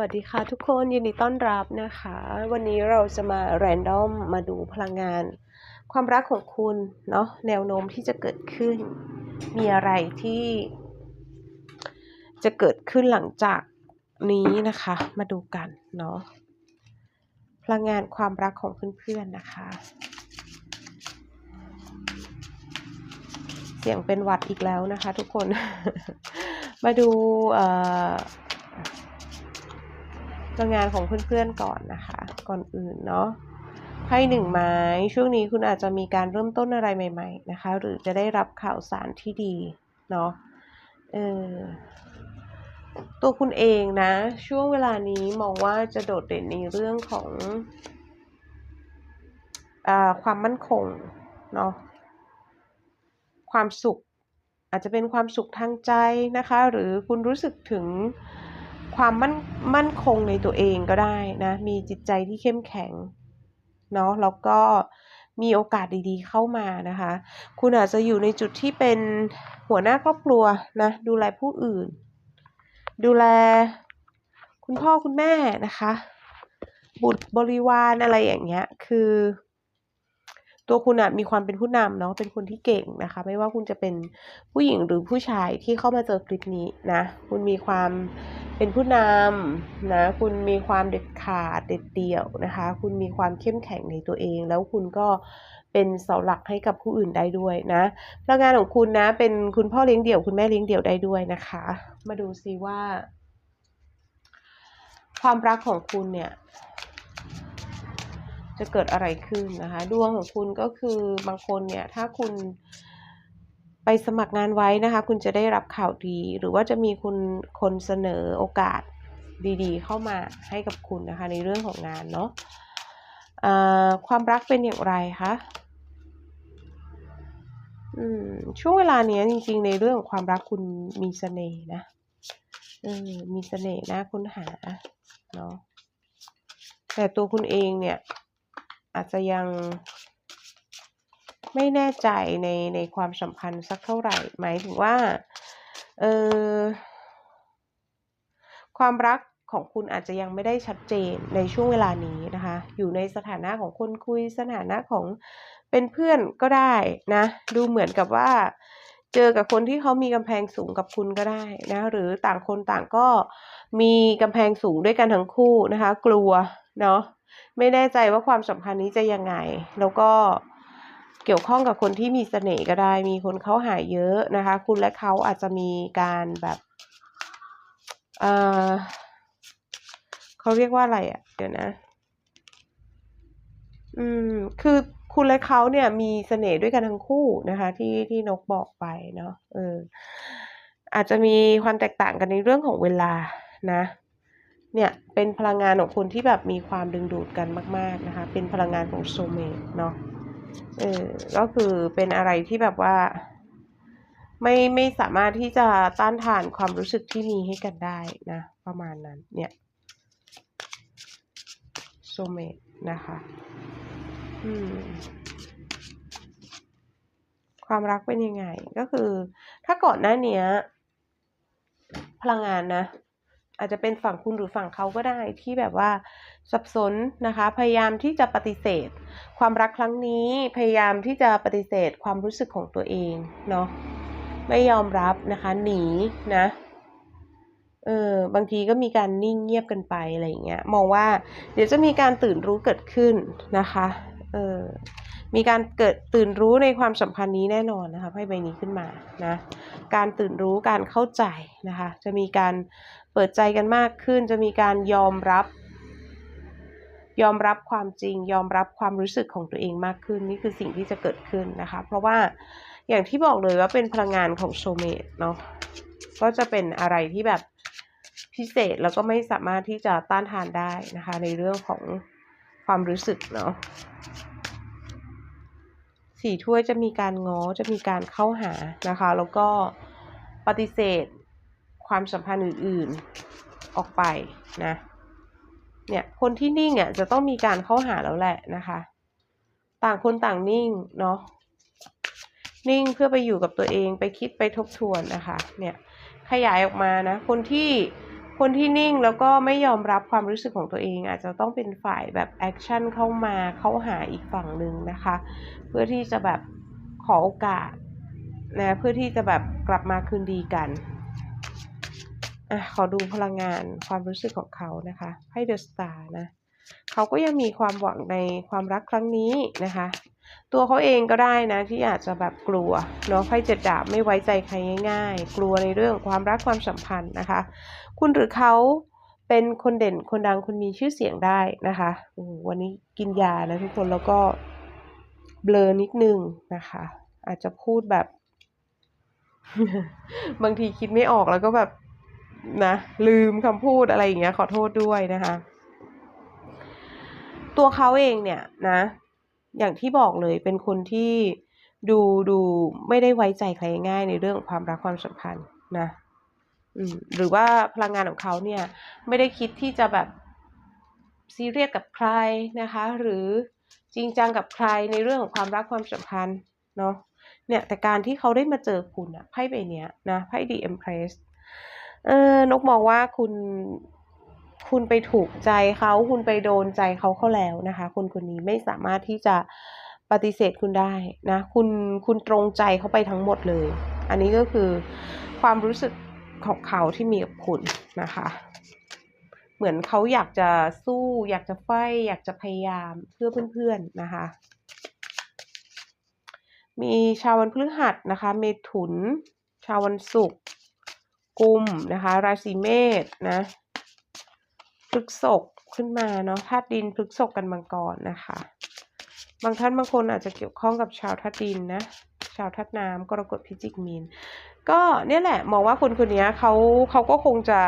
วัสดีค่ะทุกคนยินดีต้อนรับนะคะ วันนี้เราจะมาแรนดอมมาดูพลังงาน ความรักของคุณเนาะแนวโน้มที่จะเกิดขึ้น มีอะไรที่ จะเกิดขึ้นหลังจากนี้นะคะ มาดูกันเนาะพลังงานความรักของเพื่อนๆนะคะ เสียงเป็นหวัดอีกแล้วนะคะ ทุกคน มาดูเอ่อ พลังงานของเพื่อนๆก่อนนะคะ ก่อนอื่นเนาะไพ่หนึ่งไม้ ช่วงนี้คุณอาจจะมีการเริ่มต้นอะไรใหม่ๆนะคะ หรือจะได้รับข่าวสารที่ดีเนาะเออตัวคุณเองนะ ช่วงเวลานี้มองว่าจะโดดเด่นในเรื่องของอความมั่นคงเนาะความสุข อาจจะเป็นความสุขทางใจนะคะ หรือคุณรู้สึกถึง ความมั่นมั่นคงในตัวเองก็ได้นะ มีจิตใจที่เข้มแข็งเนาะแล้วก็มีโอกาสดีๆเข้ามานะคะ คุณอาจจะอยู่ในจุดที่เป็นหัวหน้าครอบครัวนะ ดูแลผู้อื่น ดูแลคุณพ่อคุณแม่นะคะ บุตรบริวารอะไรอย่างเงี้ย คือ ตัวคุณอะมีความเป็นผู้นำเนาะเป็นคนที่เก่งนะคะ ไม่ว่าคุณจะเป็นผู้หญิงหรือผู้ชายที่เข้ามาเจอคลิปนี้นะ คุณมีความเป็นผู้นำนะ คุณมีความเด็ดขาดเด็ดเดี่ยวนะคะ คุณมีความเข้มแข็งในตัวเอง แล้วคุณก็เป็นเสาหลักให้กับผู้อื่นได้ด้วยนะพลังงานของคุณนะ เป็นคุณพ่อเลี้ยงเดี่ยว คุณแม่เลี้ยงเดี่ยวได้ด้วยนะคะ มาดูซิว่า ความรักของคุณเนี่ย จะเกิดอะไรขึ้นนะคะ ดวงของคุณก็คือบางคนเนี่ยถ้าคุณไปสมัครงานไว้นะคะ คุณจะได้รับข่าวดี หรือว่าจะมีคุณคนเสนอโอกาสดีๆ เข้ามาให้กับคุณนะคะ ในเรื่องของงานเนาะะความรักเป็นอย่างไรคะช่วงเวลาเนี้ยจริง ๆ ในเรื่องของความรักคุณมีเสน่ห์นะมีเสน่ห์นะคุณหาเนาะแต่ตัวคุณเองเนี่ย อาจจะยังไม่แน่ใจในในความสัมพันธ์สักเท่าไหร่ หมายถึงว่าเออความรักของคุณอาจจะยังไม่ได้ชัดเจนในช่วงเวลานี้นะคะ อยู่ในสถานะของคนคุยสถานะของเป็นเพื่อนก็ได้นะ ดูเหมือนกับว่า เจอกับคนที่เขามีกำแพงสูงกับคุณก็ได้นะ หรือต่างคนต่างก็มีกำแพงสูงด้วยกันทั้งคู่นะคะ กลัวเนาะ ไม่แน่ใจว่าความสัมพันธ์นี้จะยังไง แล้วก็เกี่ยวข้องกับคนที่มีเสน่ห์ก็ได้ มีคนเขาหาเยอะนะคะ คุณและเขาอาจจะมีการแบบเออเขาเรียกว่าอะไรอะ่ะ เดี๋ยวนะ อืม คือคุณและเขาเนี่ยมีเสน่ห์ด้วยกันทั้งคู่นะคะ ที่ที่นกบอกไปเนาะเอออาจจะมีความแตกต่างกันในเรื่องของเวลานะ เนี่ยเป็นพลังงานของคุณที่แบบมีความดึงดูดกันมาก ๆนะคะ เป็นพลังงานของโซเมตเนาะเออก็คือเป็นอะไรที่แบบว่า ไม่ไม่สามารถที่จะต้านทานความรู้สึกที่มีให้กันได้นะ ประมาณนั้นเนี่ยโซเมตนะคะอืมความรักเป็นยังไงก็คือ ถ้าก่อนหน้านี้พลังงานนะ อาจจะเป็นฝั่งคุณหรือฝั่งเขาก็ได้ที่แบบว่าสับสนนะคะ พยายามที่จะปฏิเสธ ความรักครั้งนี้พยายามที่จะปฏิเสธความรู้สึกของตัวเองเนาะไม่ยอมรับนะคะ หนีนะเออบางทีก็มีการนิ่งเงียบกันไปอะไรอย่างเงี้ยมองว่าเดี๋ยวจะมีการตื่นรู้เกิดขึ้นนะคะเออมีการเกิดตื่นรู้ในความสัมพันธ์นี้แน่นอนนะคะให้ใบนี้ขึ้นมานะการตื่นรู้การเข้าใจนะคะ จะมีการ เปิดใจกันมากขึ้นจะมีการยอมรับ ยอมรับความจริง ยอมรับความรู้สึกของตัวเองมากขึ้น นี่คือสิ่งที่จะเกิดขึ้นนะคะ เพราะว่าอย่างที่บอกเลยว่าเป็นพลังงานของโซเมตเนาะก็จะเป็นอะไรที่แบบพิเศษแล้วก็ไม่สามารถที่จะต้านทานได้นะคะ ในเรื่องของความรู้สึกเนาะสี่ถ้วยจะมีการง้อจะมีการเข้าหานะคะ แล้วก็ปฏิเสธ ความสัมพันธ์อื่นๆออกไปนะ เนี่ยคนที่นิ่งอะจะต้องมีการเข้าหาแล้วแหละนะคะ ต่างคนต่างนิ่งเนาะนิ่งเพื่อไปอยู่กับตัวเองไปคิดไปทบทวนนะคะ เนี่ยขยายออกมานะคนที่คนที่นิ่งแล้วก็ไม่ยอมรับความรู้สึกของตัวเอง อาจจะต้องเป็นฝ่ายแบบแอคชั่นเข้ามาเข้าหาอีกฝั่งหนึ่งนะคะ เพื่อที่จะแบบขอโอกาสนะเพื่อที่จะแบบกลับมาคืนดีกัน อะขอดูพลังงานความรู้สึกของเขานะคะไพ่เดอะสตาร์นะเขาก็ยังมีความหวังในความรักครั้งนี้นะคะ ตัวเขาเองก็ได้นะที่อาจจะแบบกลัวเนาะไพ่เจ็ดดาบไม่ไว้ใจใครง่าย ๆ กลัวในเรื่องความรักความสัมพันธ์นะคะ คุณหรือเขาเป็นคนเด่นคนดังคนมีชื่อเสียงได้นะคะวันนี้กินยานะทุกคนแล้วก็เบลอนิดนึงนะคะ อาจจะพูดแบบ บางทีคิดไม่ออกแล้วก็แบบ นะลืมคำพูดอะไรอย่างเงี้ยขอโทษด้วยนะคะ ตัวเขาเองเนี่ยนะ อย่างที่บอกเลยเป็นคนที่ดูดูไม่ได้ไว้ใจใครง่ายในเรื่องความรักความสัมพันธ์นะหรือว่าพลังงานของเขาเนี่ย ไม่ได้คิดที่จะแบบซีเรียสกับใครนะคะ หรือจริงจังกับใครในเรื่องของความรักความสัมพันธ์เนาะเนี่ยแต่การที่เขาได้มาเจอคุณอะไพ่ใบเนี้ยนะไพ่ดีเอ็มเพรส เออนกมองว่าคุณ คุณไปถูกใจเขาคุณไปโดนใจเขาเข้าแล้วนะคะคนคนนี้ไม่สามารถที่จะปฏิเสธคุณได้นะ คุณคุณตรงใจเขาไปทั้งหมดเลย อันนี้ก็คือความรู้สึกของเขาที่มีกับคุณนะคะ เหมือนเขาอยากจะสู้ อยากจะไฟอยากจะพยายามเพื่อเพื่อนๆนะคะ มีชาววันพฤหัสนะคะ เมถุน ชาววันศุกร์ กุมนะคะ ราศีเมษนะพฤกษภขึ้นมาเนาะธาตุดินพฤกษภกันมังกรนะคะ บางท่านบางคนอาจจะเกี่ยวข้องกับชาวธาตุดินนะชาวธาตุน้ำกรกฎพิจิกมีน ก็เนี่ยแหละมองว่าคนคนนี้เขาเขาก็คงจะ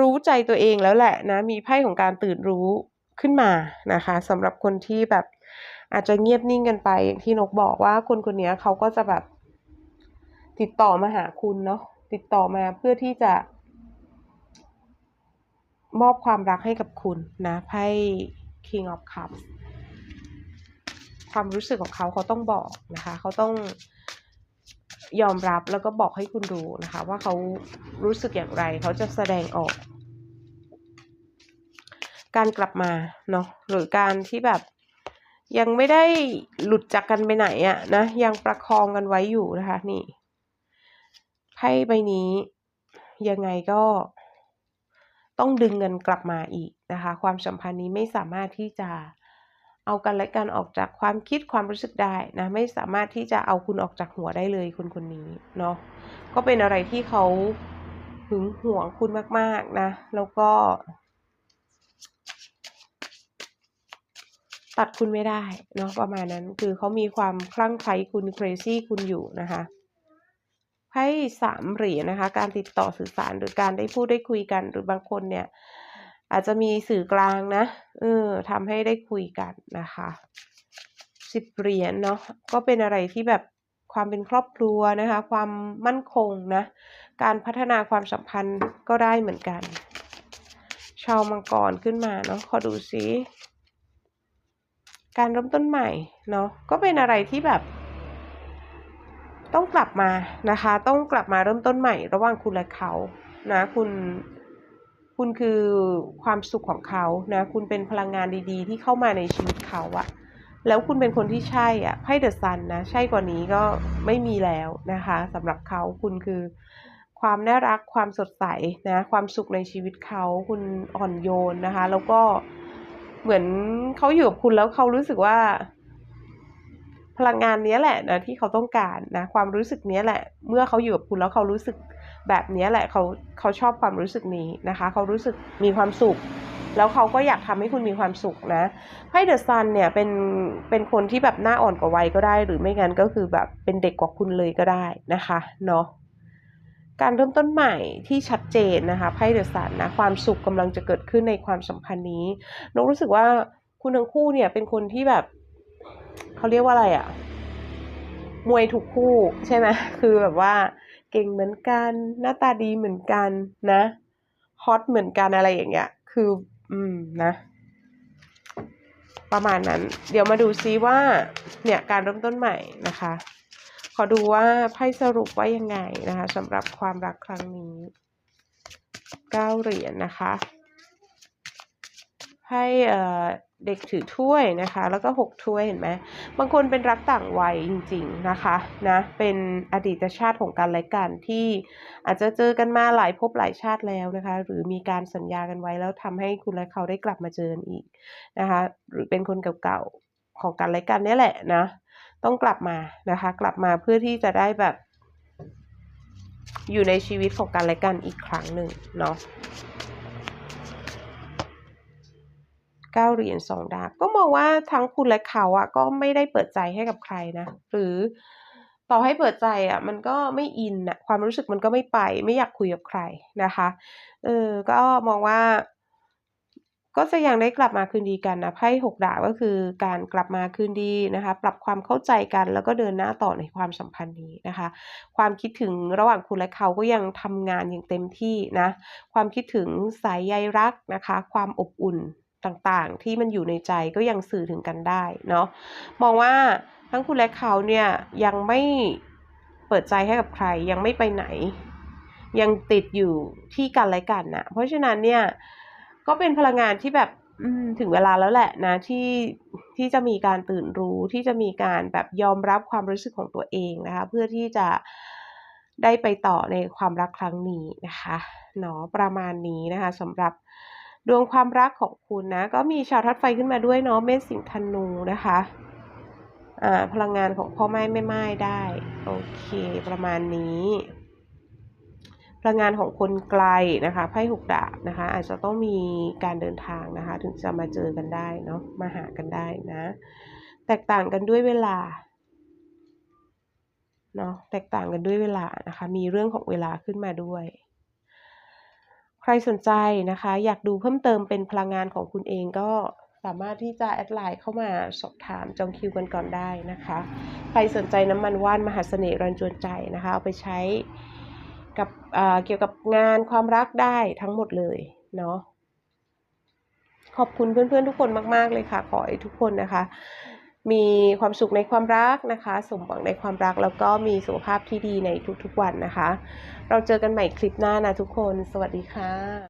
รู้ใจตัวเองแล้วแหละนะ มีไพ่ของการตื่นรู้ขึ้นมานะคะสำหรับคนที่แบบอาจจะเงียบนิ่งกันไปอย่างที่นกบอกว่าคนคนนี้เขาก็จะแบบติดต่อมาหาคุณเนาะ ติดต่อมาเพื่อที่จะ มอบความรักให้กับคุณนะไพ่ King of Cups ความรู้สึกของเขาเขาต้องบอกนะคะ เขาต้องยอมรับแล้วก็บอกให้คุณรู้นะคะ ว่าเขารู้สึกอย่างไร เขาจะแสดงออก การกลับมาเนาะหรือการที่แบบยังไม่ได้หลุดจากกันไปไหนอะนะยังประคองกันไว้อยู่นะคะนี่ ไพ่ใบนี้ ยังไงก็ต้องดึงเงินกลับมาอีกนะคะ ความสัมพันธ์นี้ไม่สามารถที่จะเอากันและกันออกจากความคิดความรู้สึกได้นะ ไม่สามารถที่จะเอาคุณออกจากหัวได้เลยคนคนนี้เนาะก็เป็นอะไรที่เขาหึงหวงคุณมาก ๆ นะ แล้วก็ ตัดคุณไม่ได้เนาะประมาณนั้นคือเขามีความคลั่งไคล้คุณ crazy คุณอยู่นะคะ ไพ่สามเหรียญนะคะ การติดต่อสื่อสารหรือการได้พูดได้คุยกัน หรือบางคนเนี่ย อาจจะมีสื่อกลางนะเออทำให้ได้คุยกันนะคะสิบเหรียญเนาะก็เป็นอะไรที่แบบความเป็นครอบครัวนะคะ ความมั่นคงนะ การพัฒนาความสัมพันธ์ก็ได้เหมือนกัน ชาวมังกรขึ้นมาเนาะขอดูซิการเริ่มต้นใหม่เนาะก็เป็นอะไรที่แบบ ต้องกลับมานะคะ ต้องกลับมาเริ่มต้นใหม่ ระหว่างคุณและเขานะคุณคุณคือความสุขของเขานะคุณเป็นพลังงานดีๆ ที่เข้ามาในชีวิตเขาอะแล้วคุณเป็นคนที่ใช่อะไพ่เดอะซันนะใช่กว่านี้ก็ไม่มีแล้วนะคะสำหรับเขาคุณคือความน่ารักความสดใสนะความสุขในชีวิตเขาคุณอ่อนโยนนะคะ แล้วก็เหมือนเขาอยู่กับคุณแล้วเขารู้สึกว่า พลังงานนี้แหละนะที่เขาต้องการนะความรู้สึกนี้แหละ เมื่อเขาอยู่กับคุณแล้วเขารู้สึกแบบนี้แหละเขาเขาชอบความรู้สึกนี้นะคะ เขารู้สึกมีความสุข แล้วเขาก็อยากทำให้คุณมีความสุขนะไพ่เดอะซันเนี่ยเป็นเป็นคนที่แบบหน้าอ่อนกว่าวัยก็ได้ หรือไม่งั้นก็คือแบบเป็นเด็กกว่าคุณเลยก็ได้นะคะเนาะการเริ่มต้นใหม่ที่ชัดเจนนะคะไพ่เดอะซันนะความสุขกำลังจะเกิดขึ้นในความสัมพันธ์นี้นกรู้สึกว่าคุณทั้งคู่เนี่ยเป็นคนที่แบบ เขาเรียกว่าอะไรอะมวยถูกคู่ใช่ไหมคือแบบว่า เก่งเหมือนกัน หน้าตาดีเหมือนกันนะฮอตเหมือนกันอะไรอย่างเงี้ย คือ อืมนะ ประมาณนั้น เดี๋ยวมาดูซิว่า เนี่ยการเริ่มต้นใหม่นะคะ ขอดูว่าไพ่สรุปว่ายังไงนะคะสำหรับความรักครั้งนี้เก้าเหรียญนะคะไพ่เอ่อ เด็กถือถ้วยนะคะ แล้วก็หกถ้วยเห็นไหมบางคนเป็นรักต่างวัยจริง ๆนะคะนะเป็นอดีตชาติของกันและกันที่อาจจะเจอกันมาหลายภพหลายชาติแล้วนะคะ หรือมีการสัญญากันไว้แล้วทำให้คุณและเขาได้กลับมาเจอกันอีกนะคะ หรือเป็นคนเก่าๆของกันและกันนี่แหละนะ ต้องกลับมานะคะ กลับมาเพื่อที่จะได้แบบ อยู่ในชีวิตของกันและกันอีกครั้งหนึ่งเนาะ เก้าเหรียญสองดาบก็มองว่าทั้งคุณและเขาอะก็ไม่ได้เปิดใจให้กับใครนะ หรือต่อให้เปิดใจอะมันก็ไม่อินอะความรู้สึกมันก็ไม่ไป ไม่อยากคุยกับใครนะคะเออก็มองว่า ก็จะยังได้กลับมาคืนดีกันนะไพ่หกดาบก็คือการกลับมาคืนดีนะคะ ปรับความเข้าใจกันแล้วก็เดินหน้าต่อในความสัมพันธ์นี้นะคะ ความคิดถึงระหว่างคุณและเขาก็ยังทำงานอย่างเต็มที่นะ ความคิดถึงสายใยรักนะคะ ความอบอุ่น ต่างๆ ที่มันอยู่ในใจก็ยังสื่อถึงกันได้เนาะมองว่าทั้งคุณและเขาเนี่ยยังไม่เปิดใจให้กับใคร ยังไม่ไปไหน ยังติดอยู่ที่กันและกันนะเพราะฉะนั้นเนี่ยก็เป็นพลังงานที่แบบถึงเวลาแล้วแหละนะที่ที่จะมีการตื่นรู้ที่จะมีการแบบยอมรับความรู้สึกของตัวเองนะคะ เพื่อที่จะได้ไปต่อในความรักครั้งนี้นะคะเนาะประมาณนี้นะคะสำหรับ ดวงความรักของคุณนะ ก็มีชาวทัดไฟขึ้นมาด้วยเนาะเมษสิงห์ธนูนะคะอ่าพลังงานของพ่อไม้แม่ไม้ได้ โอเค ประมาณนี้ พลังงานของคนไกลนะคะไพ่หกดาบนะคะ อาจจะต้องมีการเดินทางนะคะ ถึงจะมาเจอกันได้เนาะมาหากันได้นะ แตกต่างกันด้วยเวลาเนาะแตกต่างกันด้วยเวลานะคะ มีเรื่องของเวลาขึ้นมาด้วย ใครสนใจนะคะ อยากดูเพิ่มเติมเป็นพลังงานของคุณเองก็สามารถที่จะแอดไลน์เข้ามาสอบถามจองคิวกันก่อนได้นะคะ ใครสนใจน้ำมันว่านมหาเสน่ห์รันจวนใจนะคะ เอาไปใช้กับเกี่ยวกับงานความรักได้ทั้งหมดเลยเนาะขอบคุณเพื่อนๆทุกคนมาก ๆ เลยค่ะ ขอให้ทุกคนนะคะ มีความสุขในความรักนะคะ สมหวังในความรักแล้วก็มีสุขภาพที่ดีในทุกๆวันนะคะ เราเจอกันใหม่คลิปหน้านะทุกคน สวัสดีค่ะ